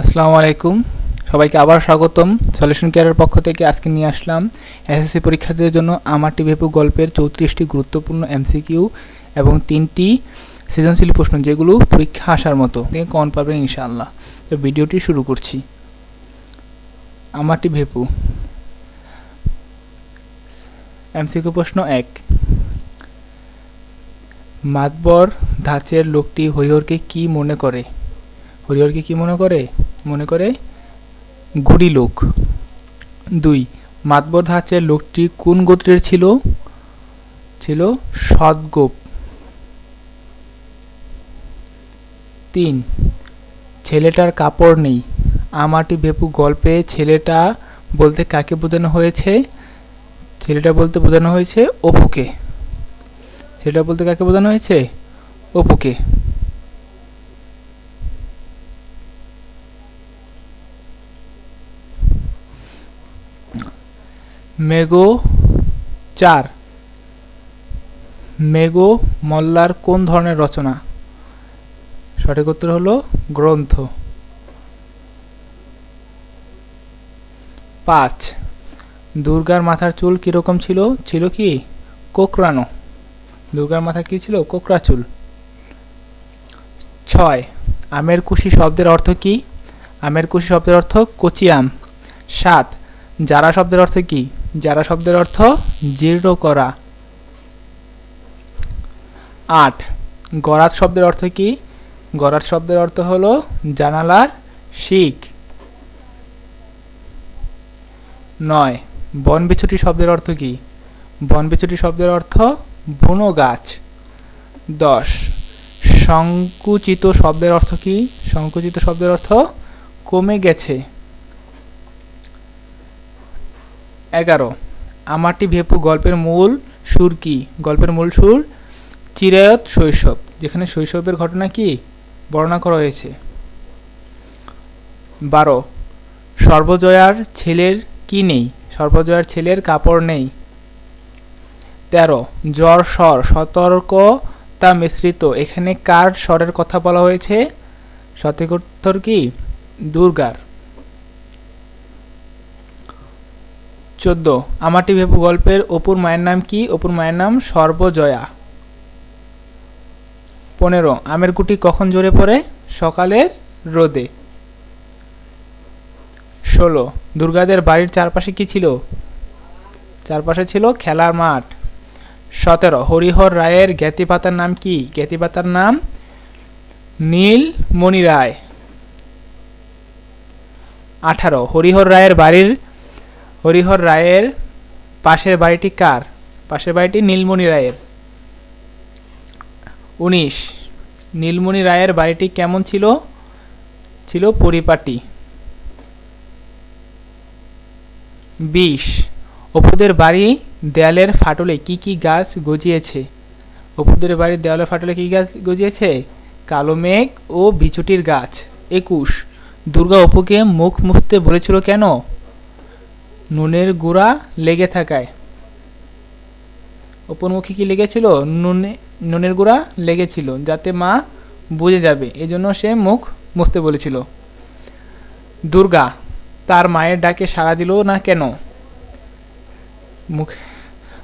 আসসালামু আলাইকুম। সবাইকে আবার স্বাগতম। সলিউশন কেয়ারের পক্ষ থেকে আজকে নিয়ে আসলাম এসএসসি পরীক্ষার্থীদের জন্য আমার টিভেপু গল্পের চৌত্রিশটি গুরুত্বপূর্ণ এমসিকিউ এবং তিনটি সৃজনশীল প্রশ্ন যেগুলো পরীক্ষা আসার মতো। কন পাবেন ইনশাআল্লাহ। তো ভিডিওটি শুরু করছি। আমারটি ভেপু এমসিকিউ প্রশ্ন এক। মাতবর ধাঁচের লোকটি হরিহরকে কি মনে করে? হরিহরকে কি মনে করে? মনে করে? গুড়ি লোক। দুই, মাতবর ধাঁচের লোকটি কোন গোত্রের ছিল? ছিল সৎগোপ তিন, ছেলেটার কাপড় নেই। আমাটি বেপু গল্পে ছেলেটা বলতে কাকে বোঝানো হয়েছে? ছেলেটা বলতে বোঝানো হয়েছে অপুকে। ছেলেটা বলতে কাকে বোঝানো হয়েছে? অপুকে। মেগো চার। মেগো মল্লার কোন ধরনের রচনা? সঠিক উত্তর হলো গ্রন্থ। পাঁচ। দুর্গার মাথার চুল কীরকম ছিল? ছিল কি? কোকড়ানো। দুর্গার মাথা কি ছিল? কোকড়া চুল। ছয়। আমের কুশি শব্দের অর্থ কি? আমের কুশি শব্দের অর্থ কচি আম। সাত। যারা শব্দের অর্থ কি? যারা শব্দের অর্থ জীর্ণ করা। আট, গরাত শব্দের অর্থ কি? গরাত শব্দের অর্থ হলো জানালার শিক। নয় বনবিছুটি শব্দের অর্থ কি? বনবিছুটি শব্দের অর্থ বুনো গাছ। দশ, সংকুচিত শব্দের অর্থ কি? সংকুচিত শব্দের অর্থ কমে গেছে। এগারো। আমারটি ভেপু গল্পের মূল সুর কি? গল্পের মূল সুর চিরায়ত শৈশব, যেখানে শৈশবের ঘটনা কি? বর্ণনা করা হয়েছে। বারো। সর্বজয়ার ছেলের কি নেই? সর্বজয়ার ছেলের কাপড় নেই। তেরো। জ্বর স্বর, সতর্কতা মিশ্রিত, এখানে কার স্বরের কথা বলা হয়েছে? উত্তর কি? দুর্গার। চোদ্দ। আমারটি ভেপু গল্পের অপুর মায়ের নাম কি? অপুর মায়ের নাম সর্বজয়া। পনেরো। আমের গুটি কখন জোরে পড়ে? সকালের রোদে। ষোলো। দুর্গাদের বাড়ির চারপাশে কি ছিল? চারপাশে ছিল খেলার মাঠ। সতেরো। হরিহর রায়ের জ্ঞাতি পাতার নাম কি? জ্ঞাতি পাতার নাম নীল মণি রায়। আঠারো। হরিহর রায়ের বাড়ির হরিহর রায়ের পাশের বাড়িটি কার? পাশের বাড়িটি নীলমণি রায়ের। উনিশ। নীলমণি রায়ের বাড়িটি কেমন ছিল? ছিল পরিপাটি। বিশ। অপুদের বাড়ি দেয়ালের ফাটলে কি কি গাছ গজিয়েছে? অপুদের বাড়ির দেয়ালের ফাটলে কি গাছ গজিয়েছে? কালো মেঘ ও বিছুটির গাছ। একুশ। দুর্গা অপুকে মুখ মুছতে বলেছিল কেন? নুনের গুঁড়া লেগে থাকায়। অপুর মুখে কি লেগেছিল? নুনে, নুনের গুঁড়া লেগেছিল যাতে মা বুঝে যাবে। এজন্য সে মুখ মুছতে বলেছিল, দুর্গা, তার মায়ের ডাকে সাড়া দিল না কেন? মুখ,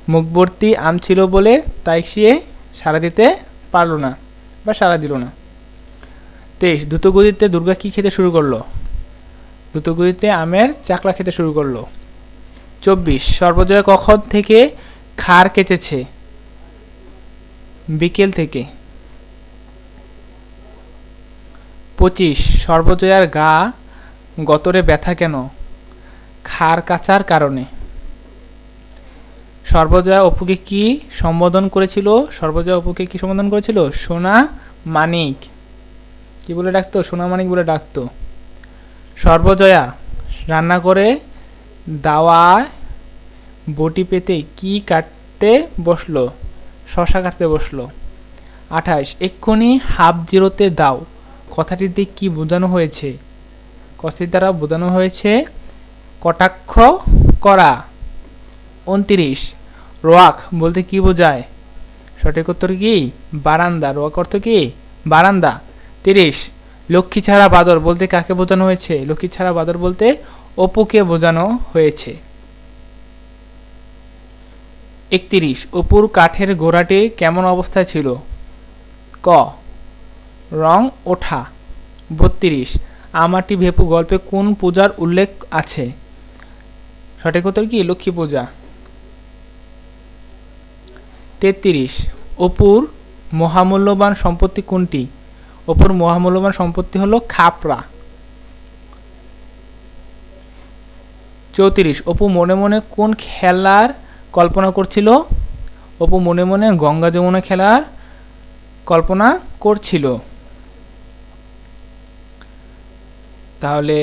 মুখবর্তী আম ছিল বলে তাই সে সাড়া দিতে পারল না বা সাড়া দিল না। তেইশ, দ্রুতগতিতে দুর্গা কি খেতে শুরু করল? দ্রুতগতিতে আমের চাকলা খেতে শুরু করল। চব্বিশ। সর্বজয়া কখন থেকে খার কেটেছে? বিকেল থেকে। পঁচিশ। সর্বজয়ার গা গতরে ব্যথা কেন? খার কাচার কারণে। সর্বজয়া অপুকে কি সম্বোধন করেছিল? সর্বজয়া অপুকে কি সম্বোধন করেছিল? সোনা মানিক। কি বলে ডাকতো? সোনা মানিক বলে ডাকতো। সর্বজয়া রান্না করে দাওয়া বটি পেতে কি কাটতে বসল? শশা কাটতে বসল। আঠাশ, এক্ষুনি হাফ জিরোতে দাও। কথাটিতে কি বোঝানো হয়েছে? কথাটির দ্বারা বোঝানো হয়েছে, কটাক্ষ করা। উনত্রিশ, রোয়াক বলতে কি বোঝায়? সঠিক উত্তর কি? বারান্দা। রোয়াক অর্থ কি? বারান্দা। তিরিশ, লক্ষ্মী ছাড়া বাদর বলতে কাকে বোঝানো হয়েছে? লক্ষ্মী ছাড়া বাদর বলতে অপুকে বোঝানো হয়েছে। একত্রিশ, অপুর কাঠের ঘোড়াটি কেমন অবস্থায় ছিল? ক, রং ওঠা। বত্রিশ, আমাটি ভেপু গল্পে কোন পূজার উল্লেখ আছে? সঠিক উত্তর কি? লক্ষ্মী পূজা। তেত্রিশ, অপুর মহামূল্যবান সম্পত্তি কোনটি? অপুর মহামূল্যবান সম্পত্তি হলো খাপড়া চৌত্রিশ। অপু মনে মনে কোন খেলার কল্পনা করছিল? অপু মনে মনে গঙ্গা যমুনা খেলার কল্পনা করছিল। তাহলে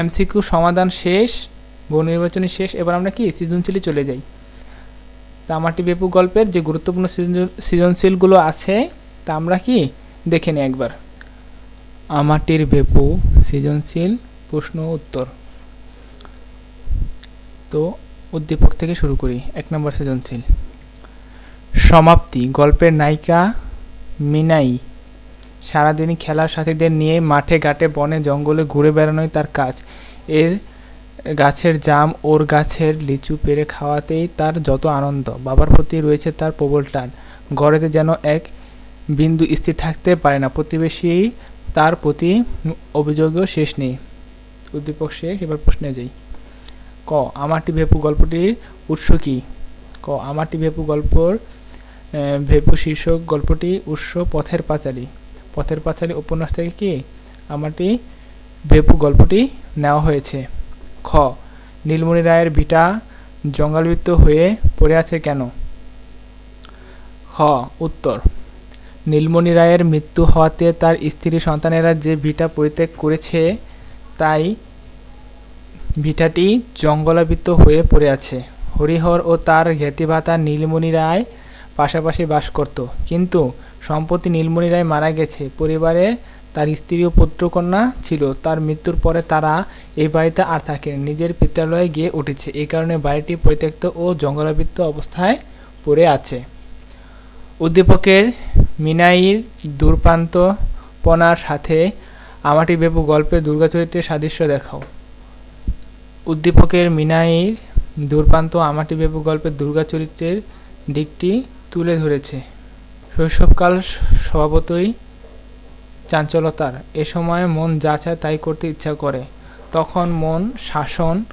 এমসিকিউ সমাধান শেষ বহু নির্বাচনী শেষ, এবার আমরা কি? সৃজনশীলে চলে যাই। তা আমারটি বেপু গল্পের যে গুরুত্বপূর্ণ সৃজনশীলগুলো আছে, তা আমরা কি? দেখে নিই একবার। আমাটির বেপু সৃজনশীল প্রশ্ন উত্তর। তো উদ্দীপক থেকে শুরু করি। এক নম্বর সৃজনশীল। সমাপ্তি। গল্পের নায়িকা মিনাই সারাদিনই খেলার সাথীদের নিয়ে মাঠে, ঘাটে, বনে, জঙ্গলে ঘুরে বেড়ানোই তার কাজ। এর গাছের জাম, ওর গাছের লিচু পেরে খাওয়াতেই তার যত আনন্দ। বাবার প্রতি রয়েছে তার প্রবল টান। ঘরেতে যেন এক বিন্দু স্থির থাকতে পারে না। প্রতিবেশী তার প্রতি অভিযোগও শেষ নেই। উদ্দীপক শেষ। এবার প্রশ্নে যাই। ক আমারটি ভেপু গল্পটির উৎস কী? ক আমারটি ভেপু গল্পর ভেপু শীর্ষক গল্পটি উৎস পথের পাঁচালী। পথের পাঁচালী উপন্যাস থেকে কি আমারটি ভেপু গল্পটি নেওয়া হয়েছে? খ, নীলমণি রায়ের ভিটা জঙ্গলবৃত্ত হয়ে পড়ে আছে কেন? খ উত্তর, নীলমণি রায়ের মৃত্যু হওয়াতে তার স্ত্রী সন্তানেরা যে ভিটা পরিত্যাগ করেছে, তাই ভিটাটি জঙ্গলাবৃত হয়ে পড়ে আছে। হরিহর ও তার জ্ঞাতিভাতা নীলমণি রায় পাশাপাশি বাস করত। কিন্তু সম্প্রতি নীলমণি রায় মারা গেছে। পরিবারে তার স্ত্রী ও পুত্রকন্যা ছিল। তার মৃত্যুর পরে তারা এই বাড়িতে আর থাকেন। নিজের পিত্রালয়ে গিয়ে উঠেছে। এই কারণে বাড়িটি পরিত্যক্ত ও জঙ্গলাবৃত্ত অবস্থায় পড়ে আছে। উদ্দীপকের মিনাইর দুর্পান্তপনার সাথে আমাটি বেবু গল্পে দুর্গা চরিত্রের সাদৃশ্য দেখাও। উদ্দীপকের মিনাইর দুর্পান্ত আমাটি বেবু গল্পের দুর্গা চরিত্রের দিকটি তুলে ধরেছে। শৈশবকাল স্বভাবতই চাঞ্চলতার। এ সময় মন যা চায় তাই করতে ইচ্ছা করে। তখন মন শাসন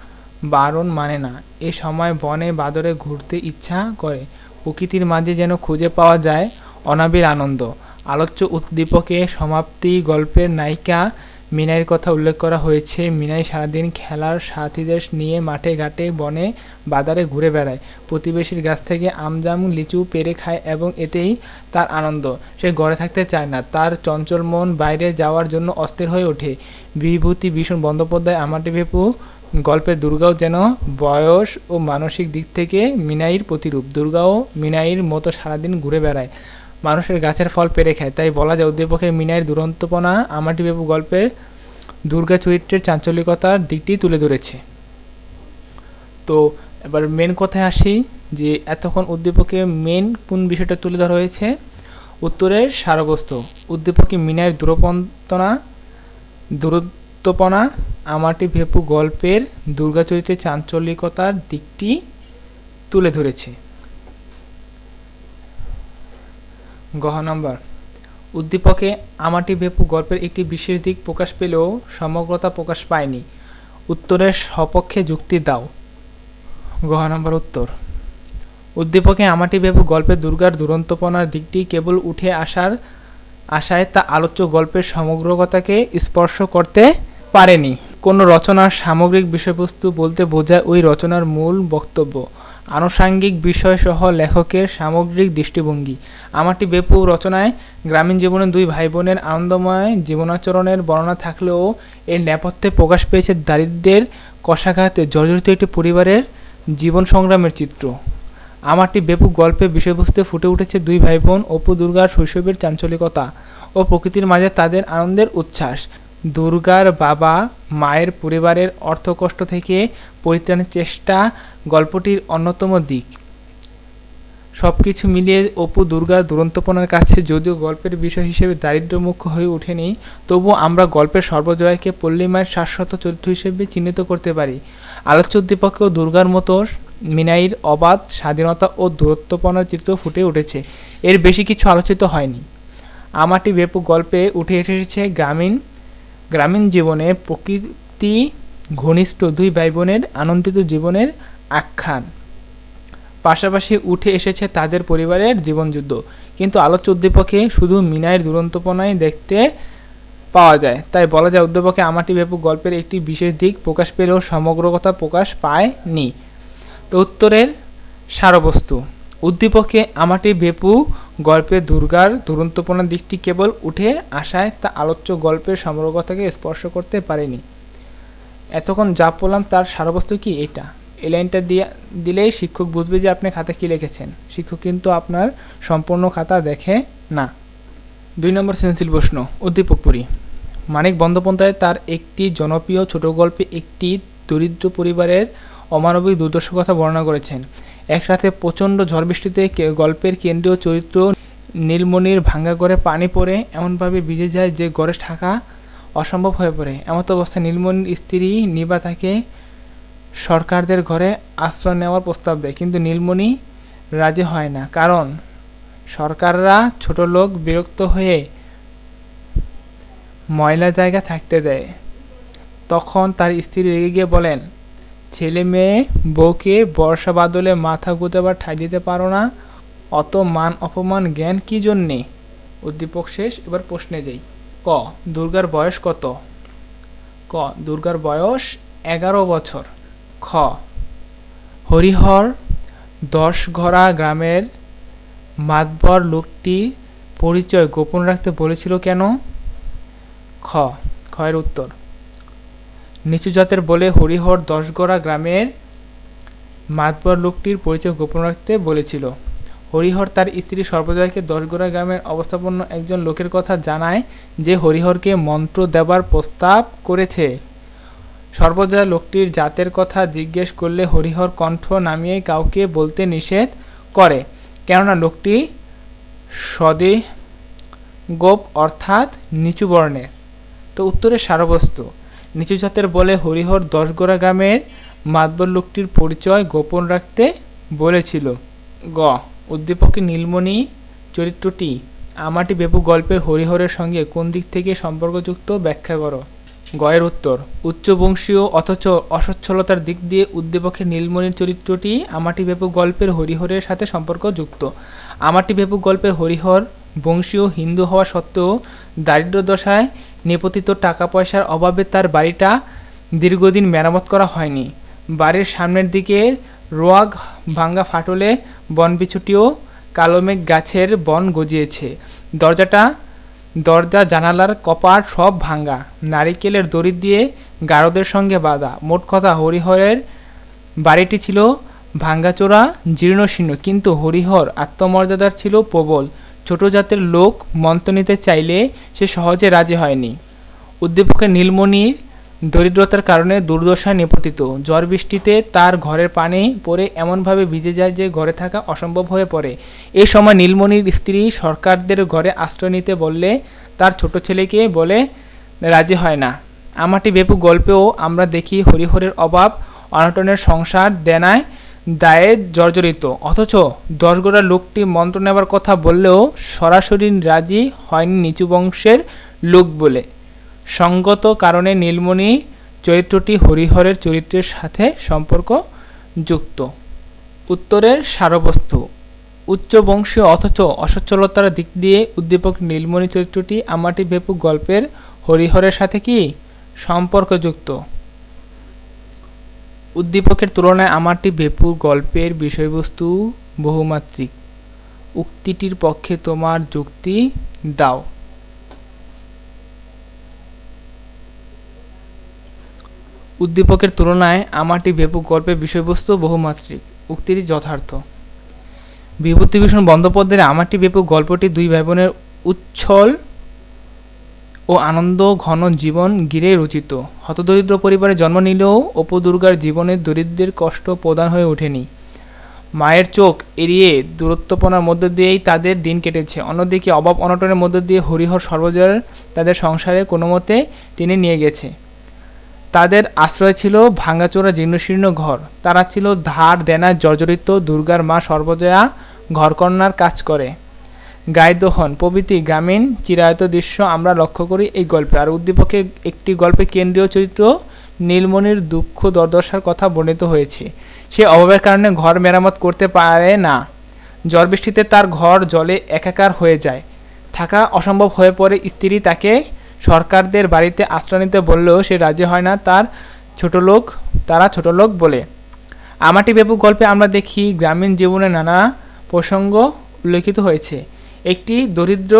বারণ মানে না। এ সময় বনে বাদরে ঘুরতে ইচ্ছা করে। প্রকৃতির মাঝে যেন খুঁজে পাওয়া যায় অনাবির আনন্দ। আলোচ্য উদ্দীপকে সমাপ্তি গল্পের নায়িকা মিনাইয়ের কথা উল্লেখ করা হয়েছে, মিনাই সারাদিন খেলার সাথীদের নিয়ে মাঠে ঘাটে বনে, বাজারে ঘুরে বেড়ায়। প্রতিবেশীর গাছ থেকে আমজাম লিচু পেরে খায় এবং এতেই তার আনন্দ। সে ঘরে থাকতে চায় না, তার চঞ্চল মন বাইরে যাওয়ার জন্য অস্থির হয়ে ওঠে। বিভূতি ভীষণ বন্দ্যোপাধ্যায় আমাটি ভেপু গল্পের দুর্গাও যেন বয়স ও মানসিক দিক থেকে মিনাইর প্রতিরূপ। দুর্গাও মিনাইর মতো সারাদিন ঘুরে বেড়ায়। মানুষের গাছের ফল পেরে খায়। তাই বলা যায়, উদ্দীপকের মিনাইয়ের দুরন্তপনা আমাটি বাবু গল্পের দুর্গা চরিত্রের চাঞ্চল্যিকতার দিকটি তুলে ধরেছে। তো এবার মেন কথায় আসি যে, এতক্ষণ উদ্দীপকে মেন কোন বিষয়টা তুলে ধরা হয়েছে? উত্তরের সারবস্তু উদ্দীপকে মিনাইয়ের দূরপন্তনা, দূরত্বপনা আমাটি ভেপু গল্পের দুর্গা চরিত্রের চাঞ্চল্যিকতার দিকটি তুলে ধরেছে। গহ নম্বর। উদ্দীপকে আমাটি ভেপু গল্পের একটি বিশেষ দিক প্রকাশ পেলেও সমগ্রতা প্রকাশ পায়নি। উত্তরের সপক্ষে যুক্তি দাও। গহ নম্বর উত্তর। উদ্দীপকে আমাটি ভেপু গল্পের দুর্গার দুরন্তপনার দিকটি কেবল উঠে আসার আশায় তা আলোচ্য গল্পের সমগ্রতাকে স্পর্শ করতে পারেনি। কোনো রচনার সামগ্রিক বিষয়বস্তু বলতে বোঝায় ওই রচনার মূল বক্তব্য। আনুষাঙ্গিক বিষয়সহ লেখকের সামগ্রিক দৃষ্টিভঙ্গি। আমারটি বেপু রচনায় গ্রামীণ জীবনে দুই ভাই বোনের আনন্দময় জীবনাচরণের বর্ণনা থাকলেও এর নেপথ্যে প্রকাশ পেয়েছে দারিদ্র্যের কষাঘাতে জর্জরিত একটি পরিবারের জীবন সংগ্রামের চিত্র। আমারটি বেপু গল্পে বিষয়বস্তু ফুটে উঠেছে দুই ভাই বোন অপু দুর্গার শৈশবের চাঞ্চলিকতা ও প্রকৃতির মাঝে তাদের আনন্দের উচ্ছ্বাস। দুর্গার বাবা মায়ের পরিবারের অর্থকষ্ট থেকে পরিত্রাণের চেষ্টা গল্পটির অন্যতম দিক। সব কিছু মিলিয়ে অপু দুর্গার দুরন্তপনার কাছে যদিও গল্পের বিষয় হিসেবে দারিদ্র্য মুখ্য হয়ে ওঠেনি, তবু আমরা গল্পের সর্বজয়াকে পল্লীমায়ের শাশ্বত চরিত্র হিসেবে চিহ্নিত করতে পারি। আলোচ্য উদ্দীপকেও দুর্গার মতো মিনাইর অবাধ স্বাধীনতা ও দূরত্বপনার চিত্র ফুটে উঠেছে। এর বেশি কিছু আলোচিত হয়নি। আমাটি বেপু গল্পে উঠে এসেছে গ্রামীণ গ্রামীণ জীবনে প্রকৃতি ঘনিষ্ঠ দুই ভাই বোনের আনন্দিত জীবনের আখ্যান। পাশাপাশি উঠে এসেছে তাদের পরিবারের জীবনযুদ্ধ। কিন্তু আলোচ্য উদ্দীপকে শুধু মিনায়ের দুরন্তপনাই দেখতে পাওয়া যায়। তাই বলা যায় উদ্দীপকে আমাটি ব্যাপক গল্পের একটি বিশেষ দিক প্রকাশ পেলেও সমগ্র কথা প্রকাশ পায়নি। তো উত্তরের সারবস্তু। উদ্দীপকে আমাটি বেপু গল্পে দুর্গার দুরন্তপনার দিকটি কেবল উঠে আসায় তা আলোচ্য গল্পের সমগ্রতাকে স্পর্শ করতে পারেনি। এতক্ষণ যা পড়লাম তার সারবস্তু কি এটা এই লাইনটা দিয়ে, দিলেই শিক্ষক বুঝবে যে আপনি খাতা কী লিখেছেন। শিক্ষক কিন্তু আপনার সম্পূর্ণ খাতা দেখে না। দুই নম্বর সেন্সিল প্রশ্ন, উদ্দীপক পড়ি মানিক বন্দ্যোপাধ্যায় তার একটি জনপ্রিয় ছোট গল্পে একটি দরিদ্র পরিবারের অমানবিক দুর্দশার কথা বর্ণনা করেছেন। এক রাতে প্রচণ্ড ঝড় বৃষ্টিতে গল্পের কেন্দ্রীয় চরিত্র নীলমণির ভাঙ্গা করে পানি পড়ে, এমনভাবে ভিজে যায় যে গড়ে থাকা অসম্ভব হয়ে পড়ে। এমত অবস্থায় নীলমণির স্ত্রী নিবা তাকে সরকারদের ঘরে আশ্রয় নেওয়ার প্রস্তাব দেয়, কিন্তু নীলমণি রাজি হয় না, কারণ সরকাররা ছোট লোক বিরক্ত হয়ে ময়লা জায়গা থাকতে দেয়। তখন তার স্ত্রী রেগে গিয়ে বলেন ছেলে মেয়ে, বউকে বর্ষা বাদলে মাথা গুঁজাবার ঠাই দিতে পারো না। অত মান অপমান জ্ঞান কি জন্যে? উদ্দীপক শেষ, এবার প্রশ্নে যাই। ক, দুর্গার বয়স কত? ক, দুর্গার বয়স এগারো বছর। খ, হরিহর দশঘরা গ্রামের মাতবর লোকটি পরিচয় গোপন রাখতে বলেছিল কেন? খ খয়ের উত্তর। নিচু জাতের বলে হরিহর দশগড়া গ্রামের মাতবর লোকটির পরিচয় গোপন রাখতে বলেছিল। হরিহর তার স্ত্রী সর্বজয়াকে দশগড়া গ্রামের অবস্থাপন্ন একজন লোকের কথা জানায় যে হরিহরকে মন্ত্র দেবার প্রস্তাব করেছে। সর্বজয়া লোকটির জাতের কথা জিজ্ঞেস করলে হরিহর কণ্ঠ নামিয়ে কাউকে বলতে নিষেধ করে, কেননা লোকটি সদে গোপ অর্থাৎ নিচু বর্ণের। তো উত্তরের সারবস্তু। নিচু জাতের বলে হরিহর দশগড়া গ্রামের মাতবর লোকটির পরিচয় গোপন রাখতে বলেছিল। গ, উদ্দীপকে নীলমণি চরিত্রটি আমাটি বেপু গল্পের হরিহরের সঙ্গে কোন দিক থেকে সম্পর্কযুক্ত ব্যাখ্যা করো? গয়ের উত্তর, উচ্চবংশীয় অথচ অসচ্ছলতার দিক দিয়ে উদ্দীপকের নীলমণির চরিত্রটি আমাটি বেপু গল্পের হরিহরের সাথে সম্পর্কযুক্ত। আমাটি বেপু গল্পের হরিহর বংশীয় হিন্দু হওয়া সত্ত্বেও দারিদ্র দশায় নিপতিত টাকা পয়সার অভাবে তার বাড়িটা দীর্ঘদিন মেরামত করা হয়নি। বাড়ির সামনের দিকে রোয়াগ ভাঙ্গা ফাটলে বনবিছুটিও কালোমেঘ গাছের বন গজিয়েছে। দরজাটা, দরজা, জানালার কপাট সব ভাঙ্গা। নারিকেলের দড়ি দিয়ে গারদের সঙ্গে বাঁধা। মোট কথা হরিহরের বাড়িটি ছিল ভাঙ্গাচোরা, জীর্ণশীর্ণ, কিন্তু হরিহর আত্মমর্যাদার ছিল প্রবল। ছোট জাতের লোক মন্ত্র নিতে চাইলে সে সহজে রাজি হয়নি। উদ্দীপকের নীলমণির দরিদ্রতার কারণে দুর্দশায় নিপতিত। ঝড় বৃষ্টিতে তার ঘরের পানি পড়ে এমনভাবে ভিজে যায় যে ঘরে থাকা অসম্ভব হয়ে পড়ে। এই সময় নীলমণির স্ত্রী সরকারদের ঘরে আশ্রয় নিতে বললে, তার ছোট ছেলেকে বলে রাজি হয় না। আমাটি বেপু গল্পেও আমরা দেখি হরিহরের অভাব, অনটনের সংসার, দেনায় দায়ে জর্জরিত। অথচ দশগোড়া লোকটি মন্ত্র নেবার কথা বললেও সরাসরি রাজি হয়নি নিচু বংশের লোক বলে। সঙ্গত কারণে নীলমণি চরিত্রটি হরিহরের চরিত্রের সাথে সম্পর্ক যুক্ত। উত্তরের সারবস্তু। উচ্চ বংশীয় অথচ অসচ্ছলতার দিক দিয়ে উদ্দীপক নীলমণি চরিত্রটি আমাটি বেপু গল্পের হরিহরের সাথে কি সম্পর্কযুক্ত? উদ্দীপকের তুলনায় আমারটি বেপু গল্পের বিষয়বস্তু বহুমাত্রিক। উক্তিটির পক্ষে তোমার যুক্তি দাও। উদ্দীপকের তুলনায় আমারটি বেপু গল্পের বিষয়বস্তু বহুমাত্রিক। উক্তিটি যথার্থ। বিভূতিভূষণ বন্দ্যোপাধ্যায়ের আমারটি বেপু গল্পটি দুই ভাই বোনের উচ্ছল ও আনন্দ, ঘন জীবন ঘিরে রচিত। হতদরিদ্র পরিবারে জন্ম নিলেও অপু দুর্গার জীবনের দরিদ্রের কষ্ট প্রদান হয়ে ওঠেনি। মায়ের চোখ এড়িয়ে দূরত্বপনার মধ্য দিয়েই তাদের দিন কেটেছে। অন্যদিকে অভাব অনটনের মধ্য দিয়ে হরিহর সর্বজয়ের তাদের সংসারে কোনো মতে টেনে নিয়ে গেছে। তাদের আশ্রয় ছিল ভাঙাচোরা জীর্ণশীর্ণ ঘর। তারা ছিল ধার দেনায় জর্জরিত দুর্গার মা সর্বজয়া ঘরকন্যার কাজ করে। গায়দোহন প্রভৃতি গ্রামীণ চিরায়ত দৃশ্য আমরা লক্ষ্য করি এই গল্পে। আর উদ্দীপকে একটি গল্পে কেন্দ্রীয় চরিত্র নীলমণির দুঃখ দুর্দশার কথা বর্ণিত হয়েছে। সে অভাবের কারণে ঘর মেরামত করতে পারে না। ঝড় বৃষ্টিতে তার ঘর জলে একাকার হয়ে যায়। থাকা অসম্ভব হয়ে পড়ে স্ত্রী তাকে সরকারদের বাড়িতে আশ্রয় নিতে বললেও সে রাজি হয় না তার ছোট লোক, তারা ছোট লোক বলে। আমাটি বেপু গল্পে আমরা দেখি গ্রামীণ জীবনে নানা প্রসঙ্গ উল্লেখিত হয়েছে। একটি দরিদ্র,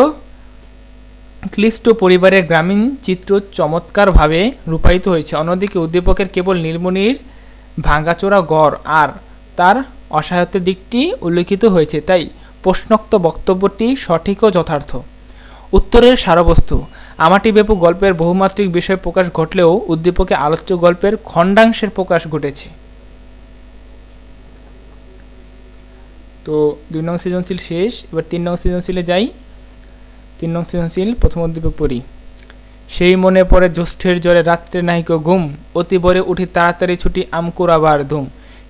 ক্লিষ্ট পরিবারের গ্রামীণ চিত্র চমৎকারভাবে রূপায়িত হয়েছে। অন্যদিকে উদ্দীপকের কেবল নীলমণির ভাঙ্গাচোরা গড় আর তার অসহায়ত্বের দিকটি উল্লেখিত হয়েছে, তাই প্রশ্নোক্ত বক্তব্যটি সঠিক ও যথার্থ। উত্তরের সারবস্তু, আমাটি বেপু গল্পের বহুমাত্রিক বিষয় প্রকাশ ঘটলেও উদ্দীপকে আলোচ্য গল্পের খণ্ডাংশের প্রকাশ ঘটেছে। তো দুই নং সৃজনশীল শেষ, এবার তিন নং সৃজনশীলে যাই। তিন নং সৃজনশীল প্রথম উদ্দীপক পড়ি। সেই মনে পড়ে জ্যৈষ্ঠের জ্বরে রাত্রে নাহিক ঘুম, অতি ভোরে উঠি তাড়াতাড়ি ছুটি আমকুর আবার ধুম।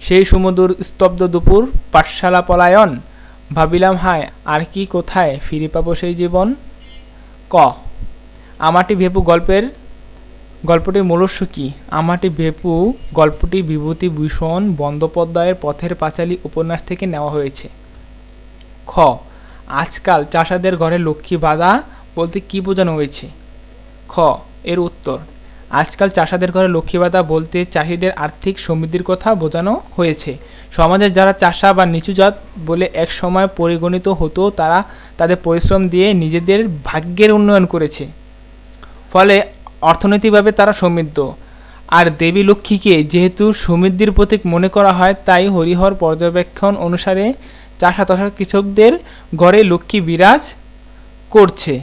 সেই সুমধুর স্তব্ধ দুপুর, পাঠশালা পলায়ন, ভাবিলাম হায়, আর কি কোথায় ফিরে পাবো সেই জীবন? ক, আমাটি ভেপু গল্পের গল্পটির মূলস্য কি? আমাটি ভেপু গল্পটি বিভূতি ভূষণ বন্দ্যোপাধ্যায়ের পথের পাঁচালী উপন্যাস থেকে নেওয়া হয়েছে। খ, আজকাল চাষাদের ঘরে লক্ষ্মী বাধা বলতে কি বোঝানো হয়েছে? খ, এর উত্তর, আজকাল চাষাদের ঘরে লক্ষ্মী বাধা বলতে চাষিদের আর্থিক সমৃদ্ধির কথা বোঝানো হয়েছে। সমাজে যারা চাষা বা নিচু জাত বলে এক সময় পরিগণিত হতো, তারা তাদের পরিশ্রম দিয়ে নিজেদের ভাগ্যের উন্নয়ন করেছে। ফলে অর্থনৈতিকভাবে তারা সমৃদ্ধ। আর দেবী লক্ষ্মীকে যেহেতু সমৃদ্ধির প্রতীক মনে করা হয়, তাই হরিহর পর্যবেক্ষণ অনুসারে চাষা তষা কৃষকদের ঘরে লক্ষ্মী বিরাজ করছে।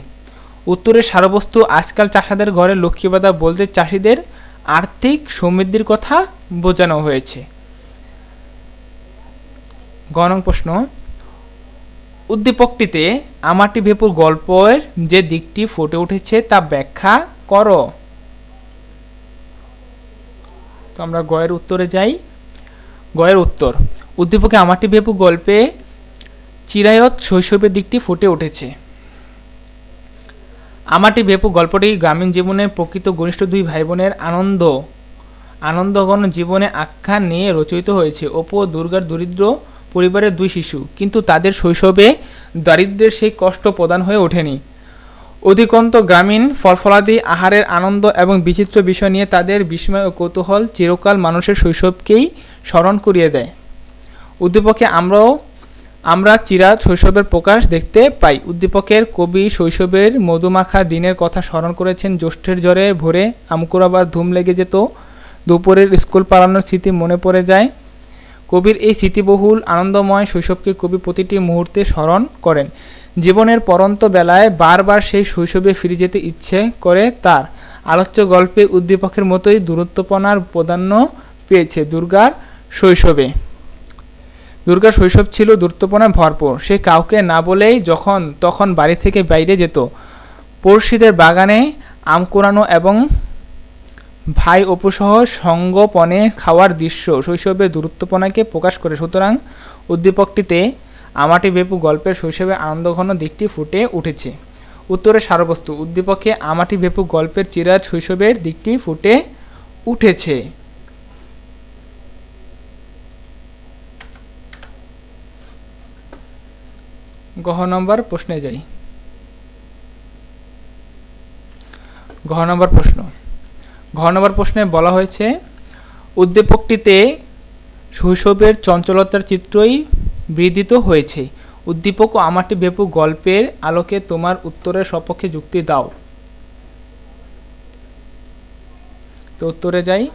উত্তরের সারবস্তু আজকাল চাষাদের ঘরে লক্ষ্মীবাদা বলতে চাষিদের আর্থিক সমৃদ্ধির কথা বোঝানো হয়েছে। গণং প্রশ্ন, উদ্দীপকটিতে আমাটি ভেপুর গল্পের যে দিকটি ফুটে উঠেছে তা ব্যাখ্যা করো। তো আমরা গয়ের উত্তরে যাই। গয়ের উত্তর। উদ্দীপকে আমাটি ভেপু গল্পে চিরায়ত শৈশবের দিকটি ফুটে উঠেছে। আমাটি ভেপু গল্পটি গ্রামীণ জীবনের প্রকৃত ঘনিষ্ঠ দুই ভাই বোনের আনন্দ আনন্দঘন জীবনে আখ্যান নিয়ে রচিত হয়েছে। অপু ও দুর্গার দরিদ্র পরিবারের দুই শিশু। কিন্তু তাদের শৈশবে দারিদ্র্যের সেই কষ্ট প্রদান হয়ে ওঠেনি। অধিকন্ত গ্রামীণ, ফলফলাদি, আহারের আনন্দ এবং বিচিত্র বিষয় নিয়ে তাদের বিস্ময় ও কৌতূহল চিরকাল মানুষের শৈশবকেই স্মরণ করিয়ে দেয়। উদ্দীপকে আমরাও, আমরা চিরা শৈশবের প্রকাশ দেখতে পাই। উদ্দীপকের কবি শৈশবের মধুমাখা দিনের কথা স্মরণ করেছেন। জ্যৈষ্ঠের জ্বরে ভোরে আমকুরাবার ধুম লেগে যেত। দুপুরের স্কুল পালানোর স্মৃতি মনে পড়ে যায়। কবির এই স্মৃতিবহুল, আনন্দময় শৈশবকে কবি প্রতিটি মুহূর্তে স্মরণ করেন। জীবনের পরন্ত বেলায় বারবার সেই শৈশবে ফিরে যেতে ইচ্ছে করে তার। আলোচ্য গল্পে উদ্দীপকের মতোই দূরত্বপনার প্রাধান্য পেয়েছে দুর্গার শৈশবে। দুর্গার শৈশব ছিল দূরত্বপনায় ভরপুর। সে কাউকে না বলেই যখন তখন বাড়ি থেকে বাইরে যেত। পড়শিদের বাগানে আম কোরানো এবং ভাই অপুসহ সঙ্গপনে খাওয়ার দৃশ্য শৈশবে দূরত্বপনাকে প্রকাশ করে। সুতরাং উদ্দীপকটিতে আমাটি বেপু গল্পের শৈশবে আনন্দঘন দিকটি ফুটে উঠেছে। উত্তরে সারবস্তু, উদ্দীপকে আমাটি বেপু গল্পের চিরাজ শৈশবের দিকটি ফুটে উঠেছে। গহ নম্বর প্রশ্নে যাই। ঘ নম্বর প্রশ্ন। ঘ নম্বর প্রশ্নে বলা হয়েছে, উদ্দীপকটিতে শৈশবের চঞ্চলতার চিত্রই বৃদ্ধিত হয়েছে। উদ্দীপক ও আমাটি বেপু গল্পের আলোকে তোমার উত্তরের সপক্ষে যুক্তি দাও। তো উত্তরে যাই।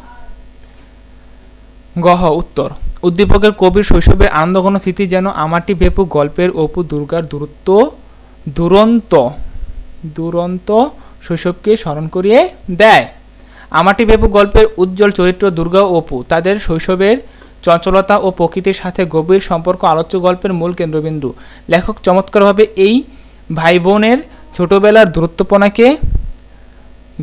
গহ উত্তর। উদ্দীপকের কবির শৈশবের আনন্দঘন স্মৃতি যেন আমাটি বেপু গল্পের অপু দুর্গার দূরত্ব, দুরন্ত দুরন্ত শৈশবকে স্মরণ করিয়ে দেয়। আমাটি বেপু গল্পের উজ্জ্বল চরিত্র দুর্গা ও অপু, তাদের শৈশবের চঞ্চলতা ও প্রকৃতির সাথে গভীর সম্পর্ক আলোচ্য গল্পের মূল কেন্দ্রবিন্দু। লেখক চমৎকারভাবে এই ভাই বোনের ছোটোবেলার দূরত্বপনাকে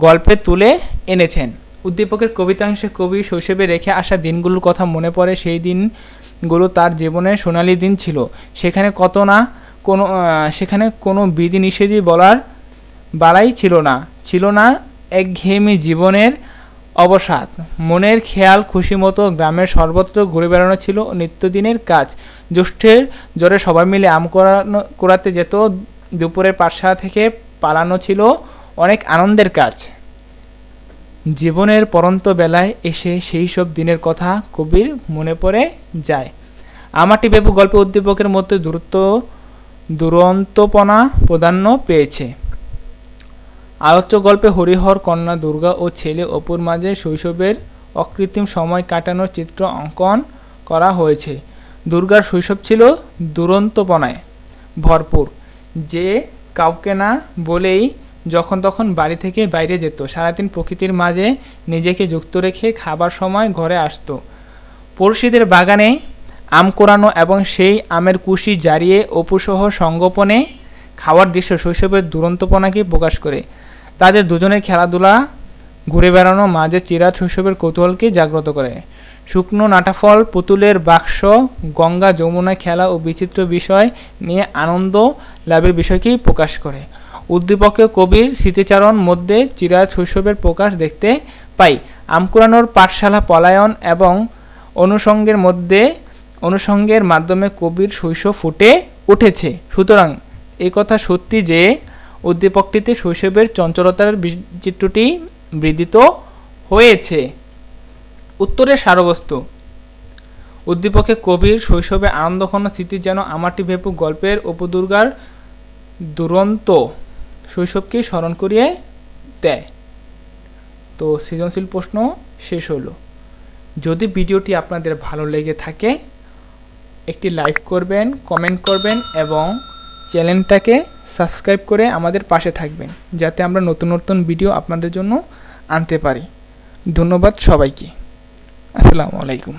গল্পে তুলে এনেছেন। উদ্দীপকের কবিতাংশে কবি শৈশবে রেখে আসা দিনগুলোর কথা মনে পড়ে সেই দিনগুলো তার জীবনের সোনালি দিন ছিল। সেখানে কত না কোনো সেখানে কোনো বিধি নিষেধই বলার বালাই ছিল না। ছিল না একঘেয়েমি জীবনের অবসাদ। মনের খেয়াল, খুশি মতো গ্রামের সর্বত্র ঘুরে বেড়ানো ছিল নিত্যদিনের কাজ। জ্যৈষ্ঠের জ্বরে সবাই মিলে আম করানো, করাতে যেত। দুপুরের পাঠশালা থেকে পালানো ছিল অনেক আনন্দের কাজ। জীবনের পরন্ত বেলায় এসে সেই সব দিনের কথা কবির মনে পড়ে যায়। আমাটি বেবু গল্প উদ্দীপকের মধ্যে দূরত্ব, দুরন্তপনা প্রাধান্য পেয়েছে। আলোচ্য গল্পে হরিহর, কন্যা দুর্গা ও ছেলে অপুর মাঝে শৈশবের অকৃত্রিম সময় কাটানোর চিত্র অঙ্কন করা হয়েছে। দুর্গার শৈশব ছিল দুরন্তপনায় ভরপুর। যে কাউকে না বলেই যখন তখন বাড়ি থেকে বাইরে যেত। সারাদিন প্রকৃতির মাঝে নিজেকে যুক্ত রেখে খাবার সময় ঘরে আসতো। পড়শিদের বাগানে আম কোরানো এবং সেই আমের কুশি জারিয়ে অপুসহ সঙ্গোপনে খাওয়ার দৃশ্য শৈশবের দুরন্তপনাকে প্রকাশ করে। তাদের দুজনের খেলাধুলা, ঘুরে বেড়ানো, মাঝে চিরাত শৈশবের কৌতূহলকে জাগ্রত করে। শুকনো নাটাফল, পুতুলের বাক্স, গঙ্গা যমুনা খেলা ও বিচিত্র বিষয় নিয়ে আনন্দ লাভের বিষয়কেই প্রকাশ করে। উদ্দীপকে কবির স্মৃতিচারণ মধ্যে চিরাত শৈশবের প্রকাশ দেখতে পাই। আমকুরানোর পাঠশালা পলায়ন এবং অনুষঙ্গের মধ্যে, অনুষঙ্গের মাধ্যমে কবির শৈশব ফুটে উঠেছে। সুতরাং এই কথা সত্যি যে উদ্দীপকটিতে শৈশবের চঞ্চলতার বি- চিত্রটি বৃদ্ধিত হয়েছে। উত্তরের সারবস্তু। উদ্দীপকে কবির শৈশবে আনন্দঘন স্মৃতি যেন আমারটি ভেপু গল্পের উপদুর্গার দুরন্ত শৈশবকে স্মরণ করিয়ে দেয়। তো সৃজনশীল প্রশ্ন শেষ হলো যদি ভিডিওটি আপনাদের ভালো লেগে থাকে, একটি লাইক করবেন, কমেন্ট করবেন এবং চ্যানেলটাকে সাবস্ক্রাইব করে আমাদের পাশে থাকবেন, যাতে আমরা নতুন নতুন ভিডিও আপনাদের জন্য আনতে পারি। ধন্যবাদ সবাইকে। আসসালামু আলাইকুম।